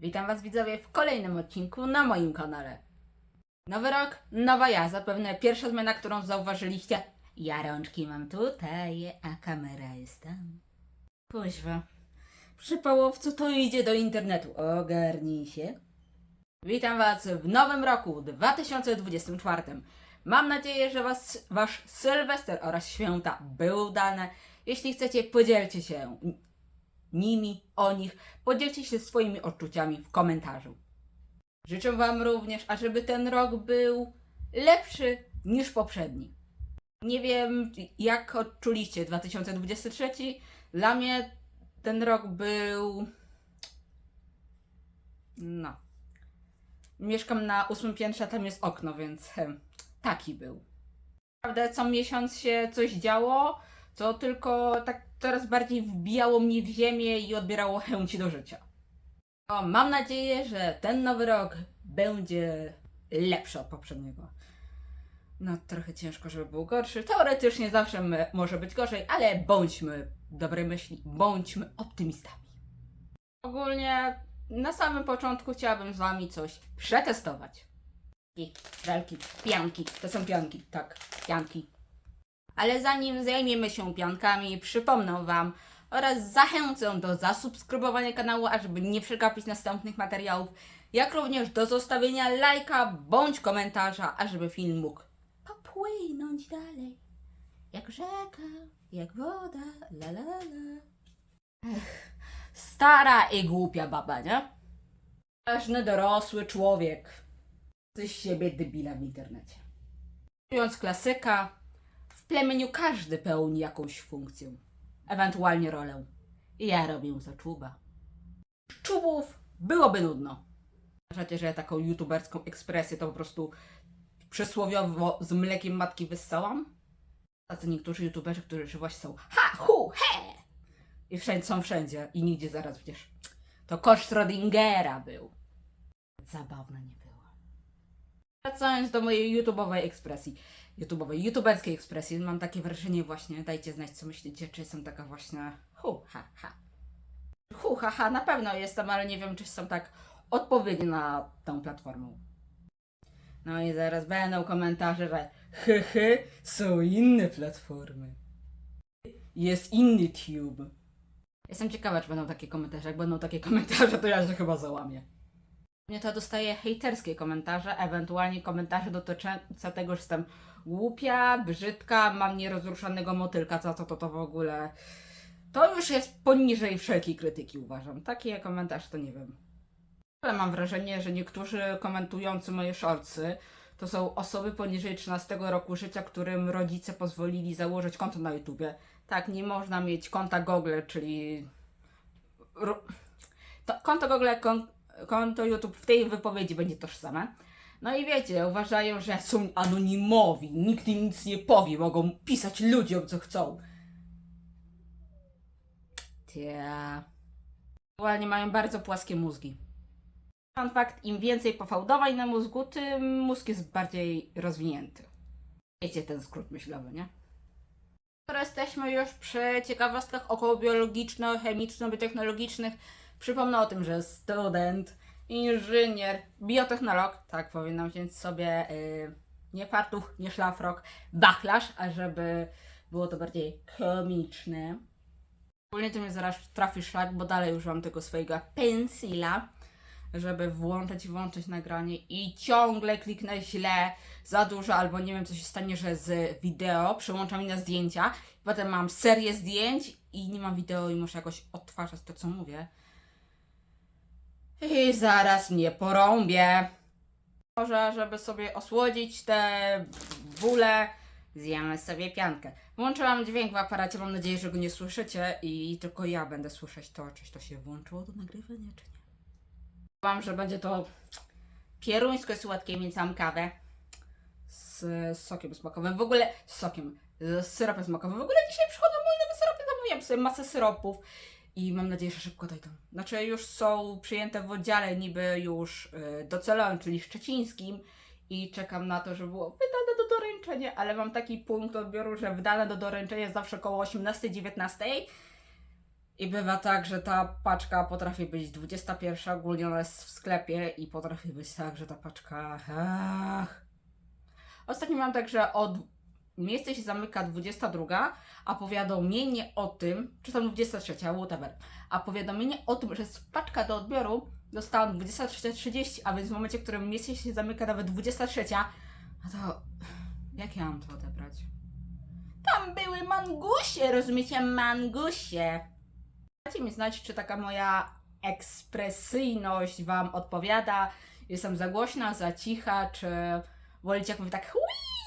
Witam Was widzowie w kolejnym odcinku na moim kanale. Nowy rok, nowa ja. Zapewne pierwsza zmiana, którą zauważyliście. Ja rączki mam tutaj, a kamera jest tam. Kuźwa. Przy połowcu to idzie do internetu. Ogarnij się. Witam Was w nowym roku 2024. Mam nadzieję, że was, Wasz Sylwester oraz święta były udane. Jeśli chcecie, podzielcie się nimi, o nich, podzielcie się swoimi odczuciami w komentarzu. Życzę Wam również, ażeby ten rok był lepszy niż poprzedni. Nie wiem, jak odczuliście 2023. Dla mnie ten rok był. No. Mieszkam na ósmym piętrze, tam jest okno, więc hem, taki był. Naprawdę co miesiąc się coś działo, co tylko tak coraz bardziej wbijało mnie w ziemię i odbierało chęci do życia. O, mam nadzieję, że ten nowy rok będzie lepszy od poprzedniego. No, trochę ciężko, żeby był gorszy. Teoretycznie zawsze może być gorzej, ale bądźmy dobrej myśli, bądźmy optymistami. Ogólnie na samym początku chciałabym z Wami coś przetestować. I żelki, pianki, to są pianki, tak, pianki. Ale zanim zajmiemy się piankami, przypomnę Wam oraz zachęcę do zasubskrybowania kanału, ażeby nie przegapić następnych materiałów, jak również do zostawienia lajka bądź komentarza, ażeby film mógł popłynąć dalej. Jak rzeka, jak woda, la la la. Ech, stara i głupia baba, nie? Ważny dorosły człowiek. Coś z siebie debila w internecie. Mówiąc klasyka, plemieniu każdy pełni jakąś funkcję, ewentualnie rolę. I ja robię za czuba. Czubów byłoby nudno. Uważacie, że taką youtuberską ekspresję to po prostu przysłowiowo z mlekiem matki wyssałam? Tacy niektórzy youtuberzy, którzy właśnie są ha, hu, he! I wszędzie są wszędzie i nigdzie zaraz przecież. To koszt Schrödingera był. Zabawne nie. Wracając do mojej YouTube'owej ekspresji, YouTube'owej, YouTuberskiej ekspresji, mam takie wrażenie właśnie, dajcie znać co myślicie, czy jestem taka właśnie hu, ha, ha. Hu, ha, ha, na pewno jestem, ale nie wiem, czy jestem tak odpowiedni na tą platformę. No i zaraz będą komentarze, że hy, hy, są inne platformy. Jest inny tube. Jestem ciekawa, czy będą takie komentarze. Jak będą takie komentarze, to ja się chyba załamię. Mnie to dostaje hejterskie komentarze, ewentualnie komentarze dotyczące tego, że jestem głupia, brzydka, mam nierozruszonego motylka, co to, to, to w ogóle. To już jest poniżej wszelkiej krytyki, uważam. Takie komentarze to nie wiem. Ale mam wrażenie, że niektórzy komentujący moje shortsy to są osoby poniżej 13 roku życia, którym rodzice pozwolili założyć konto na YouTubie. Tak, nie można mieć konta Google, czyli. To konto Google, kon... konto YouTube w tej wypowiedzi będzie tożsame. No i wiecie, uważają, że są anonimowi, nikt im nic nie powie, mogą pisać ludziom co chcą. Tia. Aktualnie mają bardzo płaskie mózgi. Fun fact, im więcej pofałdowań na mózgu, tym mózg jest bardziej rozwinięty. Wiecie ten skrót myślowy, nie? Skoro jesteśmy już przy ciekawostkach okołobiologiczno-chemiczno-biotechnologicznych, przypomnę o tym, że student, inżynier, biotechnolog, tak powinnam wziąć sobie yy, nie fartuch, nie szlafrok, wachlarz, ażeby było to bardziej komiczne. Ogólnie to mnie zaraz trafi szlak, bo dalej używam tego swojego pensila, żeby włączyć i włączyć nagranie i ciągle kliknę źle, za dużo, albo nie wiem co się stanie, że z wideo przyłącza mi na zdjęcia. Potem mam serię zdjęć i nie mam wideo i muszę jakoś odtwarzać to, co mówię. I zaraz mnie porąbie. Może, żeby sobie osłodzić te bóle, zjemy sobie piankę. Włączyłam dźwięk w aparacie, mam nadzieję, że go nie słyszycie i tylko ja będę słyszeć to, czy to się włączyło do nagrywania, czy nie. Wam, że będzie to pieruńsko słodkie, więc mam kawę z sokiem smakowym. W ogóle z sokiem, z syropem smakowym. W ogóle dzisiaj przychodzą moje nowe syropy, zamówiłam sobie masę syropów i mam nadzieję, że szybko dojdą. Znaczy już są przyjęte w oddziale niby już y, docelowym, czyli szczecińskim i czekam na to, żeby było wydane do doręczenia, ale mam taki punkt odbioru, że wydane do doręczenia jest zawsze około 18-19 I bywa tak, że ta paczka potrafi być 21, ogólnie ona jest w sklepie i potrafi być tak, że ta paczka. Ach. Ostatnio mam tak, że od miejsce się zamyka 22, a powiadomienie o tym, czy tam 23, whatever, a powiadomienie o tym, że jest paczka do odbioru dostałam 23.30, a więc w momencie, w którym miejsce się zamyka nawet 23, no to jak ja mam to odebrać? Tam były mangusie, rozumiecie? Mangusie. Dajcie mi znać, czy taka moja ekspresyjność Wam odpowiada. Jestem za głośna, za cicha, czy wolicie jak mówię tak hui?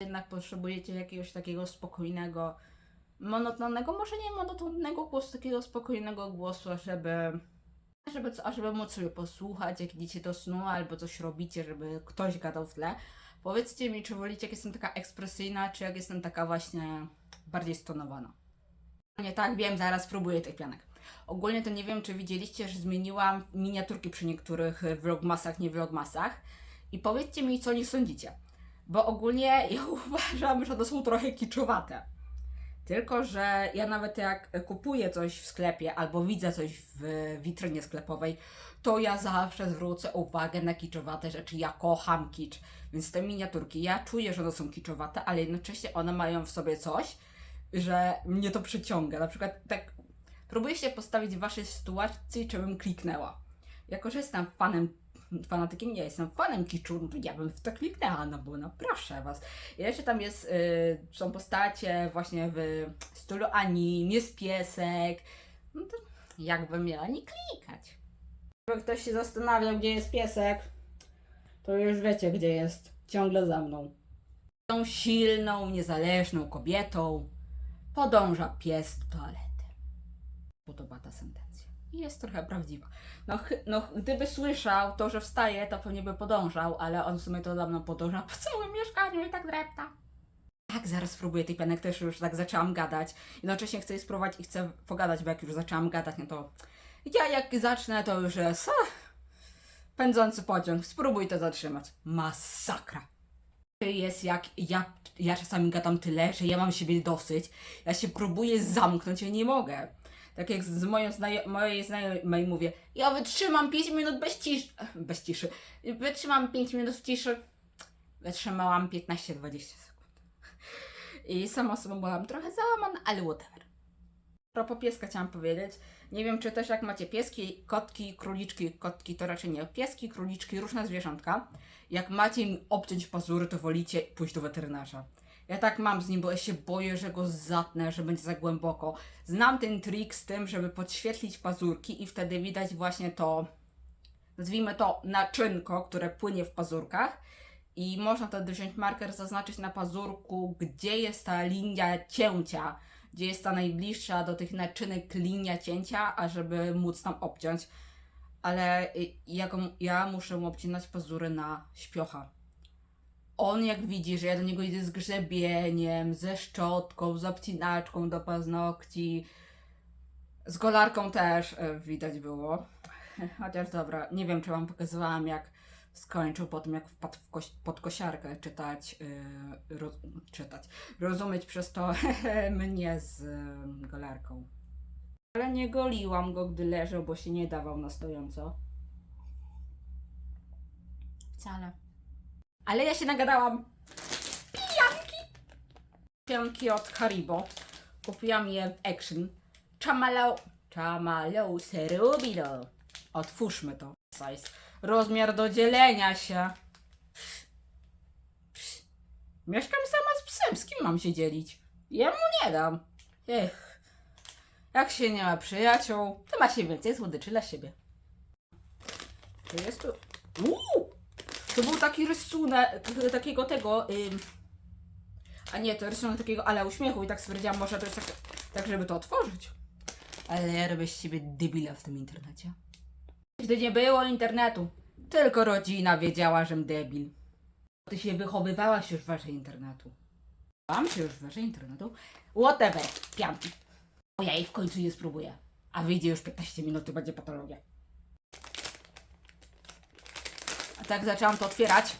Jednak potrzebujecie jakiegoś takiego spokojnego, monotonnego, może nie monotonnego głosu, takiego spokojnego głosu, żeby żeby, żeby móc sobie posłuchać, jak idziecie do snu, albo coś robicie, żeby ktoś gadał w tle. Powiedzcie mi, czy wolicie, jak jestem taka ekspresyjna, czy jak jestem taka właśnie bardziej stonowana. Nie tak, wiem, zaraz spróbuję tych pianek. Ogólnie to nie wiem, czy widzieliście, że zmieniłam miniaturki przy niektórych vlogmasach, nie vlogmasach. I powiedzcie mi, co nie sądzicie. Bo ogólnie ja uważam, że to są trochę kiczowate. Tylko, że ja nawet jak kupuję coś w sklepie albo widzę coś w witrynie sklepowej, to ja zawsze zwrócę uwagę na kiczowate rzeczy. Ja kocham kicz. Więc te miniaturki, ja czuję, że one są kiczowate, ale jednocześnie one mają w sobie coś, że mnie to przyciąga. Na przykład tak próbuję się postawić w waszej sytuacji, czy bym kliknęła. Jako, że jestem fanem, fanatykiem, nie jestem fanem kiczu, no to ja bym w to kliknęła, no bo no proszę was. I jeszcze tam jest, y, są postacie właśnie w stylu anim, jest piesek, no to jakbym miała nie klikać. Jakby ktoś się zastanawiał, gdzie jest piesek, to już wiecie, gdzie jest. Ciągle za mną. Tą silną, niezależną kobietą podąża pies do toalety. Podoba ta sentencja. Jest trochę prawdziwa. No, no, gdyby słyszał to, że wstaje, to pewnie by podążał, ale on w sumie to za mną podąża po całym mieszkaniu i tak drepta. Tak, zaraz spróbuję tej penek, też już tak zaczęłam gadać. Jednocześnie chcę jej spróbować i chcę pogadać, bo jak już zaczęłam gadać, no to ja jak zacznę, to już jest ach, pędzący pociąg. Spróbuj to zatrzymać. Masakra. Jest jak ja, ja czasami gadam tyle, że ja mam siebie dosyć. Ja się próbuję zamknąć, ja nie mogę. Tak jak z moją znajo- mojej znajomej mówię, ja wytrzymam 5 minut bez ciszy. Bez ciszy. Wytrzymam 5 minut w ciszy. Wytrzymałam 15-20 sekund. I sama sobie byłam trochę załamana, ale whatever. Propos pieska chciałam powiedzieć. Nie wiem, czy też jak macie pieski, kotki, króliczki, kotki to raczej nie. Pieski, króliczki, różne zwierzątka. Jak macie im obciąć pazury, to wolicie pójść do weterynarza. Ja tak mam z nim, bo ja się boję, że go zatnę, że będzie za głęboko. Znam ten trik z tym, żeby podświetlić pazurki i wtedy widać właśnie to, nazwijmy to naczynko, które płynie w pazurkach. I można wtedy wziąć marker, zaznaczyć na pazurku, gdzie jest ta linia cięcia, gdzie jest ta najbliższa do tych naczynek linia cięcia, ażeby móc tam obciąć. Ale y, ja, ja muszę mu obcinać pazury na śpiocha. On jak widzi, że ja do niego idę z grzebieniem, ze szczotką, z obcinaczką do paznokci, z golarką też e, widać było. Chociaż dobra, nie wiem czy wam pokazywałam jak skończył po tym jak wpadł w koś- pod kosiarkę czytać, yy, ro- czytać, rozumieć przez to mnie z yy, golarką. Ale nie goliłam go, gdy leżał, bo się nie dawał na stojąco. Wcale. Ale ja się nagadałam. Pijanki! Pijanki od Haribo. Kupiłam je w Action. Chamallow. Chamallow Cerubilo. Otwórzmy to. Size. Rozmiar do dzielenia się. Mieszkam sama z psem. Z kim mam się dzielić? Jemu nie dam. Ech. Jak się nie ma przyjaciół, to ma się więcej słodyczy dla siebie. To jest tu. Uuu! To był taki rysunek takiego tego. Ym... A nie, to rysunek takiego ale uśmiechu i tak stwierdziłam, może to jest tak, tak żeby to otworzyć. Ale ja robię z siebie debila w tym internecie. Gdy nie było internetu, tylko rodzina wiedziała, żem debil. Ty się wychowywałaś już w waszej internetu. Mam się już w waszej internetu. Whatever, pianki. Bo ja jej w końcu nie spróbuję. A wyjdzie już 15 minut i będzie patologia. A tak zaczęłam to otwierać.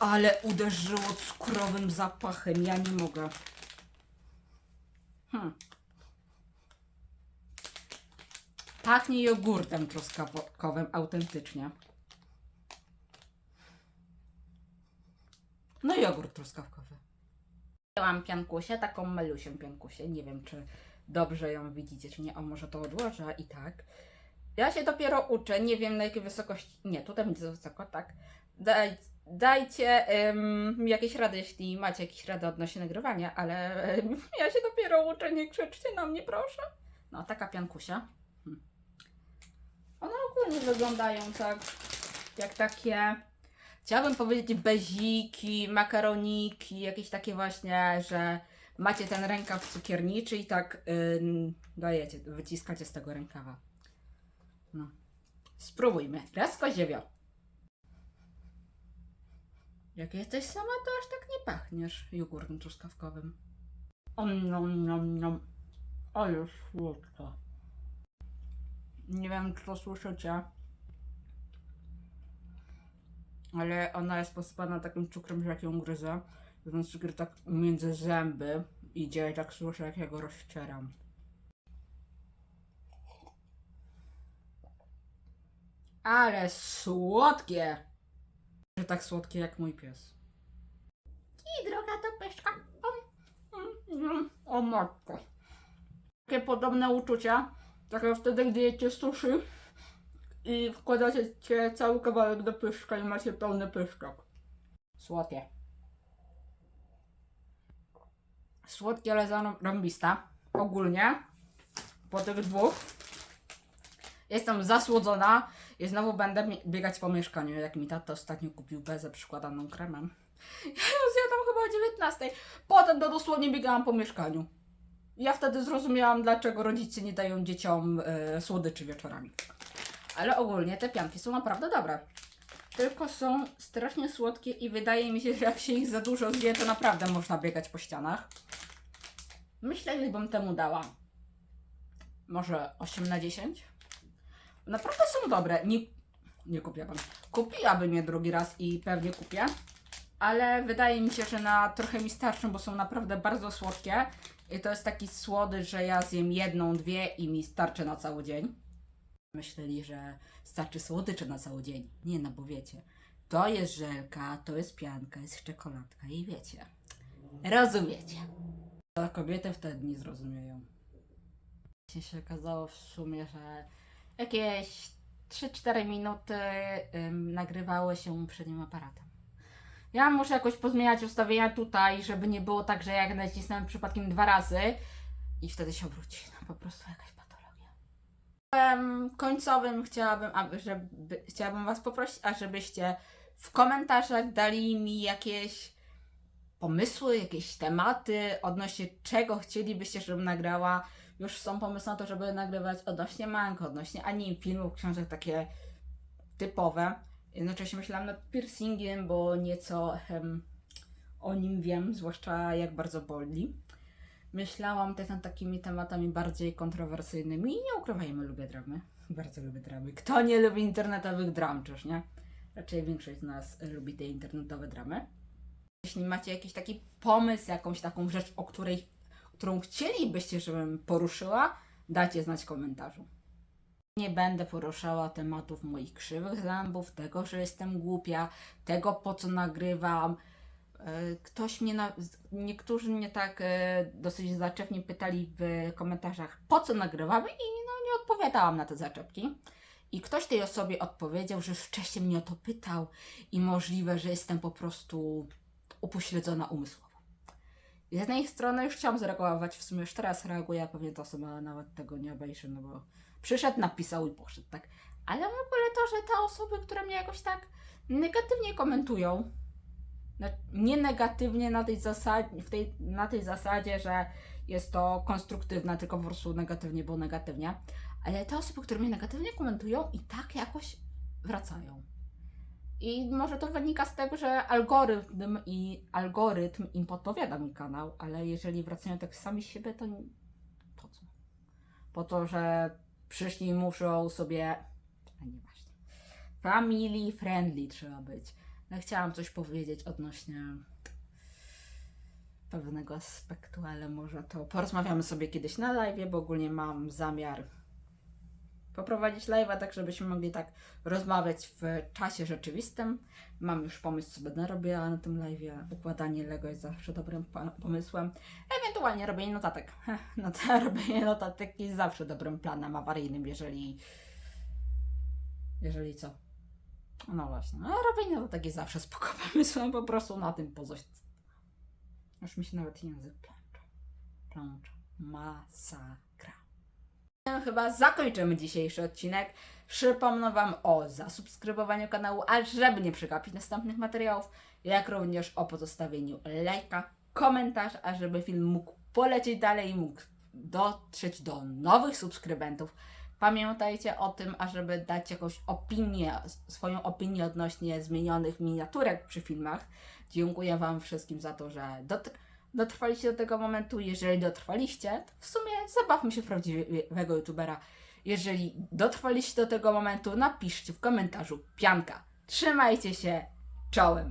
Ale uderzyło cukrowym zapachem. Ja nie mogę. Hmm. Pachnie jogurtem truskawkowym autentycznie. No jogurt truskawkowy. Mam piankusię, taką malusią piankusię. Nie wiem, czy dobrze ją widzicie, czy nie. O, może to odłożę i tak. Ja się dopiero uczę, nie wiem na jakiej wysokości. Nie, tutaj będzie za wysoko, tak. Daj, dajcie mi jakieś rady, jeśli macie jakieś rady odnośnie nagrywania, ale em, ja się dopiero uczę, nie krzyczcie na mnie, proszę. No, taka piankusia. Hm. One ogólnie wyglądają tak, jak takie, chciałabym powiedzieć beziki, makaroniki, jakieś takie właśnie, że macie ten rękaw cukierniczy i tak ym, dajecie, wyciskacie z tego rękawa. No. Spróbujmy. Raz koziewio. Jak jesteś sama, to aż tak nie pachniesz jogurtem truskawkowym. Om, nom, nom, nom. Ale słodka. Nie wiem, czy to słyszycie. Ale ona jest posypana takim cukrem, że jak ją gryzę, ten cukier tak między zęby idzie i tak słyszę, jak ja go rozcieram. Ale słodkie! Że tak słodkie jak mój pies. I droga do pyszka. O matko. Takie podobne uczucia, tak jak wtedy, gdy jecie sushi i wkładacie cały kawałek do pyszka i macie pełny pyszczok. Słodkie. Słodkie, ale zarąbista. Ogólnie. Po tych dwóch. Jestem zasłodzona i znowu będę biegać po mieszkaniu, jak mi tata ostatnio kupił bezę przykładaną kremem. Ja ją zjadłam chyba o 19. Potem to dosłownie biegałam po mieszkaniu. Ja wtedy zrozumiałam, dlaczego rodzice nie dają dzieciom e, słodyczy wieczorami. Ale ogólnie te pianki są naprawdę dobre. Tylko są strasznie słodkie i wydaje mi się, że jak się ich za dużo zje, to naprawdę można biegać po ścianach. Myślę, że bym temu dała może 8 na 10. Naprawdę są dobre. Nie, nie kupiłabym. Kupiłabym je drugi raz i pewnie kupię. Ale wydaje mi się, że na trochę mi starczą, bo są naprawdę bardzo słodkie. I to jest taki słody, że ja zjem jedną, dwie i mi starczy na cały dzień. Myśleli, że starczy słodyczy na cały dzień. Nie, no bo wiecie, to jest żelka, to jest pianka, jest czekoladka i wiecie. Rozumiecie. To kobiety wtedy nie zrozumieją. Się okazało w sumie, że jakieś 3-4 minuty ym, nagrywały się przednim aparatem. Ja muszę jakoś pozmieniać ustawienia tutaj, żeby nie było tak, że jak nacisnąłem przypadkiem dwa razy i wtedy się obróci. No po prostu jakaś patologia. Em, końcowym chciałabym, aby, żeby, chciałabym Was poprosić, ażebyście w komentarzach dali mi jakieś pomysły, jakieś tematy odnośnie czego chcielibyście, żebym nagrała. Już są pomysły na to, żeby nagrywać odnośnie mank, odnośnie anim, filmów, książek takie typowe. Jednocześnie myślałam nad piercingiem, bo nieco o nim wiem, zwłaszcza jak bardzo boli. Myślałam też nad takimi tematami bardziej kontrowersyjnymi i nie ukrywajmy, lubię dramy. Bardzo lubię dramy. Kto nie lubi internetowych dram, czyż nie? Raczej większość z nas lubi te internetowe dramy. Jeśli macie jakiś taki pomysł, jakąś taką rzecz, o której, którą chcielibyście, żebym poruszyła, dajcie znać w komentarzu. Nie będę poruszała tematów moich krzywych zębów, tego, że jestem głupia, tego, po co nagrywam. E, Ktoś mnie, na, niektórzy mnie tak e, dosyć zaczepnie pytali w komentarzach, po co nagrywamy i no nie odpowiadałam na te zaczepki. I ktoś tej osobie odpowiedział, że wcześniej mnie o to pytał i możliwe, że jestem po prostu upośledzona umysłowo. Z jednej strony już chciałam zareagować, w sumie już teraz reaguję, pewnie ta osoba nawet tego nie obejrzy, no bo przyszedł, napisał i poszedł, tak. Ale w ogóle to, że te osoby, które mnie jakoś tak negatywnie komentują, no, nie negatywnie na tej, zasadzie, w tej, na tej zasadzie, że jest to konstruktywne, tylko po prostu negatywnie, bo negatywnie, ale te osoby, które mnie negatywnie komentują i tak jakoś wracają. I może to wynika z tego, że algorytm i algorytm im podpowiada mi kanał, ale jeżeli wracają tak sami z siebie, to nie- po co? Po to, że przyszli muszą sobie. A nieważne. Family friendly trzeba być. No, chciałam coś powiedzieć odnośnie pewnego aspektu, ale może to porozmawiamy sobie kiedyś na live, bo ogólnie mam zamiar poprowadzić live'a, tak żebyśmy mogli tak rozmawiać w czasie rzeczywistym. Mam już pomysł, co będę robiła na tym live'ie. Układanie Lego jest zawsze dobrym pomysłem. Ewentualnie robienie notatek. No to robienie notatek jest zawsze dobrym planem awaryjnym, jeżeli... Jeżeli co? No właśnie, no robienie notatek jest zawsze spoko pomysłem, po prostu na tym pozostać. Już mi się nawet język plącze. Plącze. Masakra. Chyba zakończymy dzisiejszy odcinek. Przypomnę Wam o zasubskrybowaniu kanału, a żeby nie przegapić następnych materiałów, jak również o pozostawieniu lajka, komentarz, a żeby film mógł polecieć dalej i mógł dotrzeć do nowych subskrybentów. Pamiętajcie o tym, ażeby dać jakąś opinię, swoją opinię odnośnie zmienionych miniaturek przy filmach. Dziękuję Wam wszystkim za to, że dotr- dotrwaliście do tego momentu. Jeżeli dotrwaliście, to w sumie zabawmy się w prawdziwego youtubera. Jeżeli dotrwaliście do tego momentu, napiszcie w komentarzu pianka. Trzymajcie się czołem.